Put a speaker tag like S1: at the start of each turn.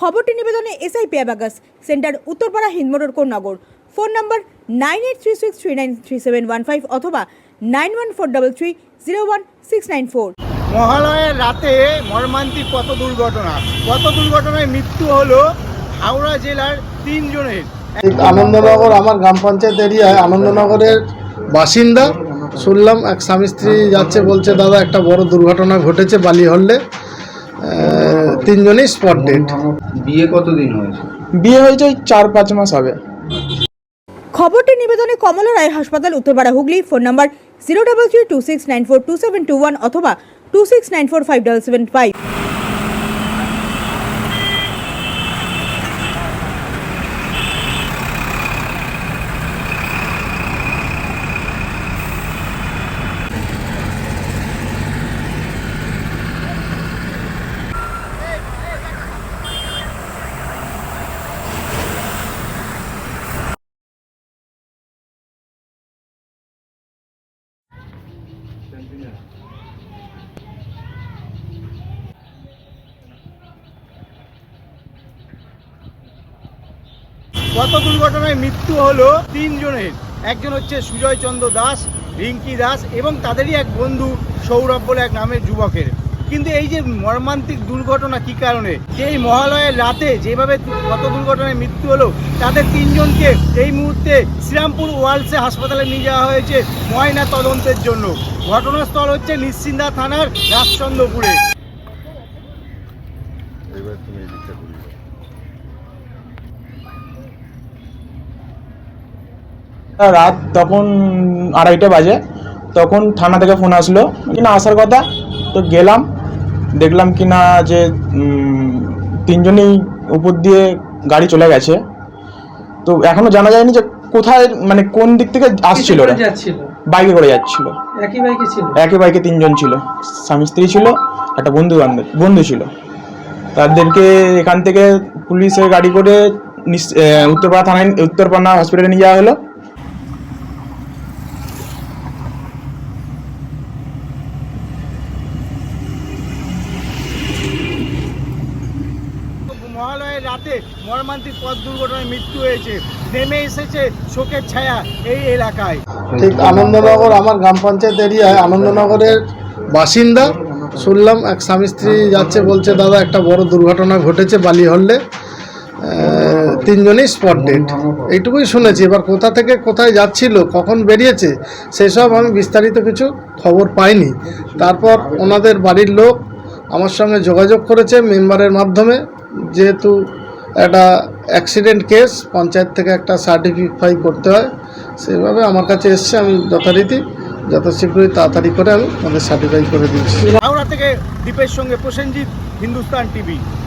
S1: খবরটি নিবেদনে SI পেয়াবাগাস centre Uttarpara Hindmotor Konnagar phone number nine eight three six three nine three seven one five অথবা nine one four double three zero one six nine four.
S2: মহালয়ের রাতে মর্মান্তিক কত দুর্ঘটনা? কত দুর্ঘটনায় মৃত্যু হলো হাওড়া জেলার তিনজনের?
S3: আনন্দনগর আমার গ্রাম পঞ্চায়েত এরিয়ায় আনন্দনগরের বাসিন্দা শুনলাম এক স্বামী স্ত্রী যাচ্ছে বলছে দাদা একটা বড় দুর্ঘটনা ঘটেছে বালিহল্লে। তিনজনই স্পট ডেট
S4: বিয়ে কতদিন হয়েছে?
S5: বিয়ে হয়েছে ওই চার পাঁচ মাস হবে
S1: খবরটি নিবেদনে কমলা রায় হাসপাতাল Uttarpara Hooghly phone number zero double three two six nine four two seven two one অথবা two six nine four five double seven five
S2: কত দুর্ঘটনায় মৃত্যু হলো তিনজনের। একজন হচ্ছে সুজয় চন্দ্র দাস, রিঙ্কি দাস এবং তাদেরই এক বন্ধু সৌরভ বলে এক নামের যুবকের। কিন্তু এই যে মর্মান্তিক দুর্ঘটনা কি কারণে? যে এই মহালয়ের রাতে যেভাবে কত দুর্ঘটনায় মৃত্যু হলো তাদের তিনজনকে এই মুহূর্তে শ্রীরামপুর ওয়ার্ল্ডসে হাসপাতালে নিয়ে যাওয়া হয়েছে ময়না তদন্তের জন্য। ঘটনাস্থল হচ্ছে নিশ্চিন্দা থানার রাজচন্দ্রপুরে।
S5: রাত তখন আড়াইটে বাজে তখন থানা থেকে ফোন আসলো কিনা আসার কথা। তো গেলাম দেখলাম কি না যে তিনজনেই উপর দিয়ে গাড়ি চলে গেছে। তো এখনও জানা যায়নি যে কোথায় মানে কোন দিক থেকে আসছিল ওরা। বাইকে করে যাচ্ছিল।
S6: একই বাইকে ছিল?
S5: একই বাইকে তিনজন ছিল। স্বামী স্ত্রী ছিল একটা বন্ধু বান্ধব বন্ধু ছিল। তাদেরকে এখান থেকে পুলিশের গাড়ি করে উত্তরপাড়া থানায় উত্তরপাড়া হসপিটালে নিয়ে যাওয়া হলো।
S2: রাতে মর্মান্তিক পথ দুর্ঘটনায় মৃত্যু হয়েছে। নেমে এসেছে শোকের ছায়া এই এলাকায়।
S3: ঠিক আনন্দনগর আমার গ্রাম পঞ্চায়েত এরিয়ায় আনন্দনগরের বাসিন্দা শুনলাম এক স্বামী স্ত্রী যাচ্ছে বলছে দাদা একটা বড় দুর্ঘটনা ঘটেছে বালিহল্লে আহ, তিনজনই স্পট ডেড এইটুকুই শুনেছি। এবার কোথা থেকে কোথায় যাচ্ছিল কখন বেরিয়েছে সেসব আমি বিস্তারিত কিছু খবর পাইনি। তারপর ওনাদের বাড়ির লোক আমার সঙ্গে যোগাযোগ করেছে মেম্বারের মাধ্যমে। যেহেতু একটা অ্যাক্সিডেন্ট কেস পঞ্চায়েত থেকে একটা সার্টিফিফাই করতে হয়, সেভাবে আমার কাছে এসছে, আমি যথারীতি, যথাশীঘ্রই শীঘ্রই তাড়াতাড়ি করে আমি আমাদের সার্টিফাই করে দিচ্ছি।
S2: হাওড়া থেকে দীপের সঙ্গে প্রসেনজিৎ, হিন্দুস্তান টিভি।